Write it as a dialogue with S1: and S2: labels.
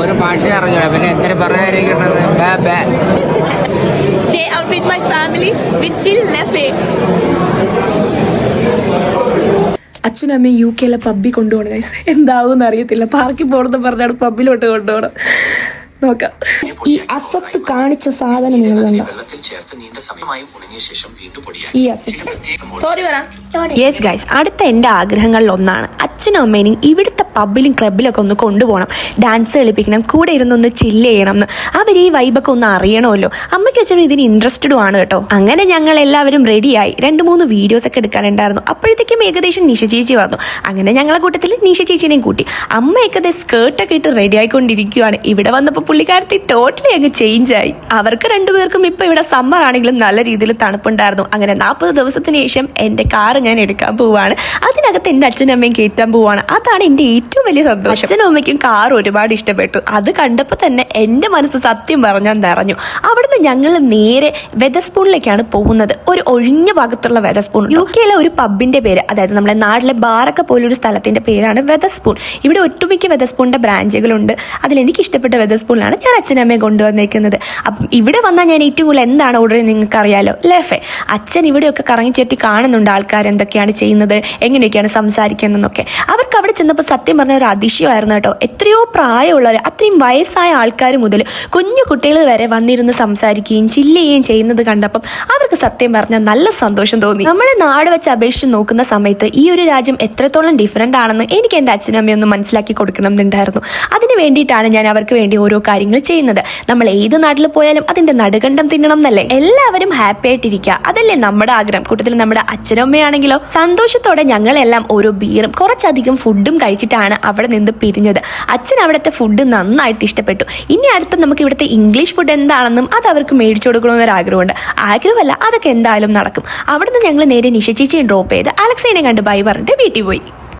S1: ഒരു ഭാഷ അറിഞ്ഞൂടാ. പിന്നെ എന്തിനു പറയാതിരിക്കണത് bye bye.
S2: Stay out with my family with chill Lefe.
S3: അച്ഛനും അമ്മയും യു കെയിലെ പബ്ബി കൊണ്ടുപോകണം ഗൈസ് എന്താവും അറിയത്തില്ല പാർക്കിൽ പോകണമെന്ന് പറഞ്ഞാണ് പബ്ബിലോട്ട് കൊണ്ടുപോകണം. നോക്കാം. ഈ അസത്ത് കാണിച്ച സാധനം നിങ്ങൾ കണ്ടോ?
S4: വെള്ളത്തിൽ ചേർത്ത് നീണ്ട സമയമായി ഉണങ്ങിയ ശേഷം വീണ്ടും പൊടിയായി
S3: ഈ അസത്ത്. സോറി വരാം.
S5: യെസ് ഗൈസ് അടുത്ത എന്റെ ആഗ്രഹങ്ങളിൽ ഒന്നാണ്. അച്ഛനും അമ്മേനെയും ഇവിടുത്തെ പബ്ബിലും ക്ലബിലൊക്കെ ഒന്ന് കൊണ്ടുപോകണം. ഡാൻസ് കളിപ്പിക്കണം. കൂടെ ഇരുന്നൊന്ന് ചില്ല് ചെയ്യണം എന്ന്. അവർ ഈ വൈബൊക്കെ ഒന്ന് അറിയണമല്ലോ. അമ്മയ്ക്ക് അച്ഛനും ഇതിന് ഇൻട്രസ്റ്റഡും ആണ് കേട്ടോ. അങ്ങനെ ഞങ്ങൾ എല്ലാവരും റെഡിയായി രണ്ട് മൂന്ന് വീഡിയോസ് ഒക്കെ എടുക്കാനുണ്ടായിരുന്നു. അപ്പോഴത്തേക്കും ഏകദേശം നിഷ ചേച്ചി വന്നു. അങ്ങനെ ഞങ്ങളെ കൂട്ടത്തിൽ നിഷ ചേച്ചിനെയും കൂട്ടി. അമ്മയൊക്കെ ദേ സ്കേർട്ടൊക്കെ ഇട്ട് റെഡി ആയിക്കൊണ്ടിരിക്കുകയാണ് ഇവിടെ വന്നപ്പോൾ പുള്ളിക്കാരത്തി ടോട്ടലി അങ്ങ് ചേഞ്ച് ആയി. അവർക്ക് രണ്ടുപേർക്കും ഇപ്പൊ ഇവിടെ സമ്മർ ആണെങ്കിലും നല്ല രീതിയിൽ തണുപ്പുണ്ടായിരുന്നു. അങ്ങനെ നാൽപ്പത് ദിവസത്തിന് ശേഷം എന്റെ കാറ് ഞാൻ എടുക്കാൻ പോവാണ്. അതിനകത്ത് എന്റെ അച്ഛനും അമ്മയും കയറ്റാൻ പോവാണ്. അതാണ് എന്റെ ഏറ്റവും വലിയ സന്തോഷം. അച്ഛനും അമ്മയ്ക്കും കാർ ഒരുപാട് ഇഷ്ടപ്പെട്ടു. അത് കണ്ടപ്പോൾ തന്നെ എന്റെ മനസ്സ് സത്യം പറഞ്ഞാൽ നിറഞ്ഞു അവിടുന്ന് ഞങ്ങൾ നേരെ വെതസ്പൂണിലേക്കാണ് പോകുന്നത്. ഒരു ഒഴിഞ്ഞ ഭാഗത്തുള്ള വെതസ്പൂൺ. യു കെയിലെ ഒരു പബ്ബിന്റെ പേര് അതായത് നമ്മുടെ നാട്ടിലെ ബാറൊക്കെ പോലൊരു സ്ഥലത്തിന്റെ പേരാണ് വെതസ്പൂൺ. ഇവിടെ ഒട്ടുമിക്ക വെതസ്പൂണിന്റെ ബ്രാഞ്ചുകളുണ്ട്. അതിൽ എനിക്ക് ഇഷ്ടപ്പെട്ട വെതസ്പൂണിലാണ് ഞാൻ അച്ഛനമ്മയെ കൊണ്ടുവന്നേക്കുന്നത്. അപ്പം ഇവിടെ വന്നാൽ ഞാൻ ഏറ്റവും കൂടുതൽ എന്താണ് ഓർഡർ നിങ്ങൾക്ക് അറിയാലോ ലെഫെ. അച്ഛൻ ഇവിടെയൊക്കെ കറങ്ങി ചേട്ടി കാണുന്നുണ്ട് ആൾക്കാർ എന്തൊക്കെയാണ് ചെയ്യുന്നത് എങ്ങനെയൊക്കെയാണ് സംസാരിക്കുന്നതെന്നൊക്കെ. അവർക്ക് അവിടെ ചെന്നപ്പോൾ സത്യം പറഞ്ഞ ഒരു അതിശയമായിരുന്നു കേട്ടോ. എത്രയോ പ്രായമുള്ളവർ അത്രയും വയസ്സായ ആൾക്കാർ മുതൽ കുഞ്ഞു കുട്ടികൾ വരെ വന്നിരുന്ന് സംസാരിക്കുകയും ചില്ല് ചെയ്യുകയും ചെയ്യുന്നത് കണ്ടപ്പം അവർക്ക് സത്യം പറഞ്ഞാൽ നല്ല സന്തോഷം തോന്നി. നമ്മളെ നാട് വെച്ച് അപേക്ഷിച്ച് നോക്കുന്ന സമയത്ത് ഈ ഒരു രാജ്യം എത്രത്തോളം ഡിഫറെന്റ് ആണെന്ന് എനിക്ക് എന്റെ അച്ഛനും അമ്മയും ഒന്ന് മനസ്സിലാക്കി കൊടുക്കണം എന്നുണ്ടായിരുന്നു. അതിന് വേണ്ടിയിട്ടാണ് ഞാൻ അവർക്ക് വേണ്ടി ഓരോ കാര്യങ്ങൾ ചെയ്യുന്നത്. നമ്മൾ ഏത് നാട്ടിൽ പോയാലും അതിന്റെ നടുകണ്ടം തിന്നണം എന്നല്ലേ? എല്ലാവരും ഹാപ്പി ആയിട്ടിരിക്കുക. അതല്ലേ നമ്മുടെ ആഗ്രഹം. കൂട്ടത്തിൽ നമ്മുടെ അച്ഛനും അമ്മയാണെങ്കിലോ സന്തോഷത്തോടെ ഞങ്ങളെല്ലാം ഓരോ ബീറും കുറച്ചധികം ഫുഡും കഴിച്ചിട്ടാണ് അവിടെ നിന്ന് പിരിഞ്ഞത്. അച്ഛൻ അവിടുത്തെ ഫുഡ് നന്നായിട്ട് ഇഷ്ടപ്പെട്ടു. ഇനി അടുത്ത് നമുക്ക് ഇവിടുത്തെ ഇംഗ്ലീഷ് ഫുഡ് എന്താണെന്നും അത് അവർക്ക് മേടിച്ചു കൊടുക്കണമെന്നൊരു ആഗ്രഹമുണ്ട്. ആഗ്രഹമല്ല അതൊക്കെ എന്തായാലും നടക്കും. അവിടുന്ന് ഞങ്ങൾ നേരെ നിശ ഡ്രോപ്പ് ചെയ്ത് അലക്സേനെ കണ്ട് ബൈ പറഞ്ഞിട്ട് വീട്ടിൽ പോയി.